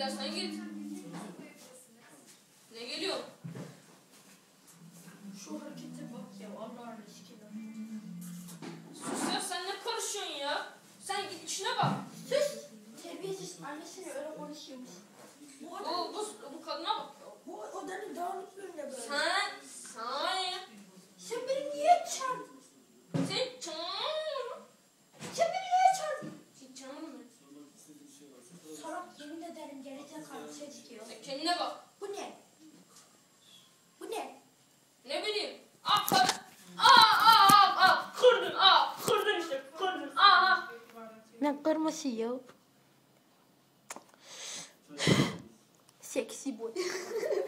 Ya sen git. Ne geliyor? Şu harekete bak ya Allah aşkına. Sus ya sen ne karışıyorsun ya? Sen git içine bak. Sus. Terbiyesiz annesini öyle konuşuyormuş. Bu, bu ederim gelecek kardeşe çıkıyor. Sen kendine bak. Bu ne? Bu ne? Ne bileyim. Ah tabii. Ah ah ah ah. Kırdın ah. Kırdın işte. Kırdın ah ah. Ne kırması ya? Seksi boy.